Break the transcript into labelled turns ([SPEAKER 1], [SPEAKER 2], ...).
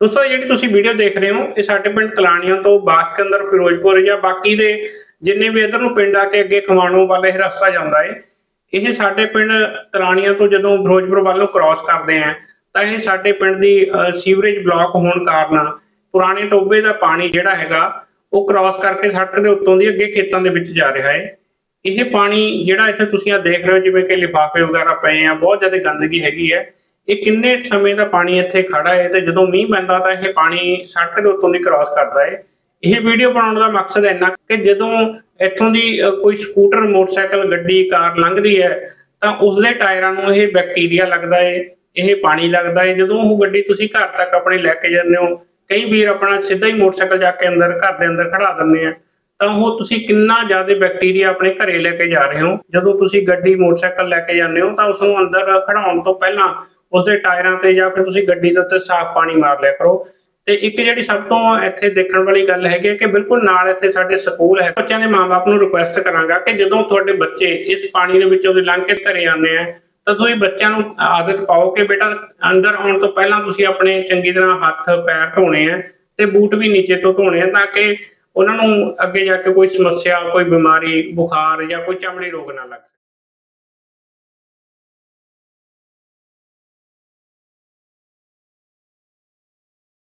[SPEAKER 1] ਦੋਸਤੋ ਜਿਹੜੀ ਤੁਸੀਂ ਵੀਡੀਓ ਦੇਖ ਰਹੇ ਹੋ ਇਹ ਸਾਡੇ ਪਿੰਡ ਤਲਾਣੀਆਂ ਤੋਂ ਬਾਸਕੰਦਰ ਫਿਰੋਜ਼ਪੁਰ ਜਾਂ ਬਾਕੀ ਦੇ ਜਿੰਨੇ ਵੀ ਇਧਰ ਨੂੰ ਪਿੰਡ ਆ ਕੇ ਅੱਗੇ ਖਮਾਣੋਂ ਵੱਲ ਇਹ ਰਸਤਾ ਜਾਂਦਾ ਹੈ ਇਹ ਸਾਡੇ ਪਿੰਡ ਤਲਾਣੀਆਂ ਤੋਂ ਜਦੋਂ ਫਿਰੋਜ਼ਪੁਰ ਵੱਲ ਨੂੰ ਕ੍ਰਾਸ ਕਰਦੇ ਆ ਤਾਂ ਇਹ ਸਾਡੇ ਪਿੰਡ ਦੀ ਅ, ਸੀਵਰੇਜ ਬਲਾਕ ਹੋਣ ਕਾਰਨ ਪੁਰਾਣੇ ਟੋਬੇ ਦਾ ਪਾਣੀ ਜਿਹੜਾ ਹੈਗਾ ਉਹ ਕ੍ਰਾਸ ਕਰਕੇ ਸੜਕ ਦੇ ਉੱਤੋਂ ਦੀ ਅੱਗੇ ਖੇਤਾਂ ਦੇ ਵਿੱਚ ਜਾ ਰਿਹਾ ਹੈ ਇਹ ਪਾਣੀ ਜਿਹੜਾ ਇੱਥੇ ਤੁਸੀਂ ਆ ਦੇਖ ਰਹੇ ਹੋ ਜਿਵੇਂ ਕਿ ਲਿਫਾਫੇ ਵਗੈਰਾ ਪਏ ਆ ਬਹੁਤ ਜ਼ਿਆਦਾ ਗੰਦਗੀ ਹੈਗੀ ਹੈ ਇਹ ਕਿੰਨੇ ਸਮੇਂ ਦਾ ਪਾਣੀ ਇੱਥੇ ਖੜਾ ਹੈ ਤੇ ਜਦੋਂ ਮੀਂਹ ਪੈਂਦਾ ਤਾਂ ਇਹ ਪਾਣੀ ਸੜਕ ਦੇ ਉੱਤੋਂ ਦੀ ਕ੍ਰਾਸ ਕਰਦਾ ਹੈ। ਇਹ ਵੀਡੀਓ ਬਣਾਉਣ ਦਾ ਮਕਸਦ ਇੰਨਾ ਕਿ ਜਦੋਂ ਇੱਥੋਂ ਦੀ ਕੋਈ ਸਕੂਟਰ ਮੋਟਰਸਾਈਕਲ, ਗੱਡੀ, ਕਾਰ ਲੰਘਦੀ ਹੈ, ਤਾਂ ਉਸ ਦੇ ਟਾਇਰਾਂ ਨੂੰ ਇਹ ਬੈਕਟੀਰੀਆ ਲੱਗਦਾ ਹੈ, ਇਹ ਪਾਣੀ ਲੱਗਦਾ ਹੈ। ਜਦੋਂ ਉਹ ਗੱਡੀ ਤੁਸੀਂ ਘਰ ਤੱਕ ਆਪਣੇ ਲੈ ਕੇ ਜਾਂਦੇ ਹੋ, ਕਈ ਵੀਰ ਆਪਣਾ ਸਿੱਧਾ ਹੀ ਮੋਟਰਸਾਈਕਲ ਜਾ ਕੇ ਅੰਦਰ, ਘਰ ਦੇ ਅੰਦਰ ਖੜਾ ਦਿੰਦੇ ਆ। ਤਾਂ ਉਹ ਤੁਸੀਂ ਕਿੰਨਾ ਜ਼ਿਆਦਾ ਬੈਕਟੀਰੀਆ ਆਪਣੇ ਘਰੇ ਲੈ ਕੇ ਜਾ ਰਹੇ ਹੋ। ਜਦੋਂ ਤੁਸੀਂ ਗੱਡੀ, ਮੋਟਰਸਾਈਕਲ ਲੈ ਕੇ ਜਾਂਦੇ ਹੋ, ਤਾਂ ਉਸ ਨੂੰ ਅੰਦਰ ਖੜਾਉਣ ਤੋਂ ਪਹਿਲਾਂ ਉਸ ਦੇ ਟਾਇਰਾਂ ਤੇ ਜਾਂ ਫਿਰ ਤੁਸੀਂ ਗੱਡੀ ਦੇ ਉੱਤੇ ਸਾਫ਼ ਪਾਣੀ ਮਾਰ ਲਿਆ ਕਰੋ। ਤੇ ਇੱਕ ਜਿਹੜੀ ਸਭ ਤੋਂ ਇੱਥੇ ਦੇਖਣ ਵਾਲੀ ਗੱਲ ਹੈਗੀ ਹੈ ਕਿ ਬਿਲਕੁਲ ਨਾਲ ਇੱਥੇ ਸਾਡੇ ਸਕੂਲ ਹੈ। ਬੱਚਿਆਂ ਦੇ ਮਾਪੇ ਨੂੰ ਰਿਕੁਐਸਟ ਕਰਾਂਗਾ ਕਿ ਜਦੋਂ ਤੁਹਾਡੇ ਬੱਚੇ ਇਸ ਪਾਣੀ ਦੇ ਵਿੱਚੋਂ ਦੀ ਲੰਘ ਕੇ ਘਰੇ ਆਉਂਦੇ ਆ, ਤਾਂ ਤੁਸੀਂ ਬੱਚਿਆਂ ਨੂੰ ਆਦਤ ਪਾਓ ਕਿ ਬੇਟਾ ਅੰਦਰ ਆਉਣ ਤੋਂ ਪਹਿਲਾਂ ਤੁਸੀਂ ਆਪਣੇ ਚੰਗੀ ਤਰ੍ਹਾਂ ਹੱਥ, ਪੈਰ ਧੋਣੇ ਆ ਤੇ ਬੂਟ ਵੀ ਨੀਚੇ ਤੋਂ ਧੋਣੇ ਆ ਤਾਂ ਕਿ ਉਹਨਾਂ ਨੂੰ ਅੱਗੇ ਜਾ ਕੇ ਕੋਈ ਸਮੱਸਿਆ, ਕੋਈ ਬਿਮਾਰੀ, ਬੁਖਾਰ ਜਾਂ ਕੋਈ ਚਮੜੀ ਰੋਗ ਨਾ ਲੱਗ ਸਕੇ।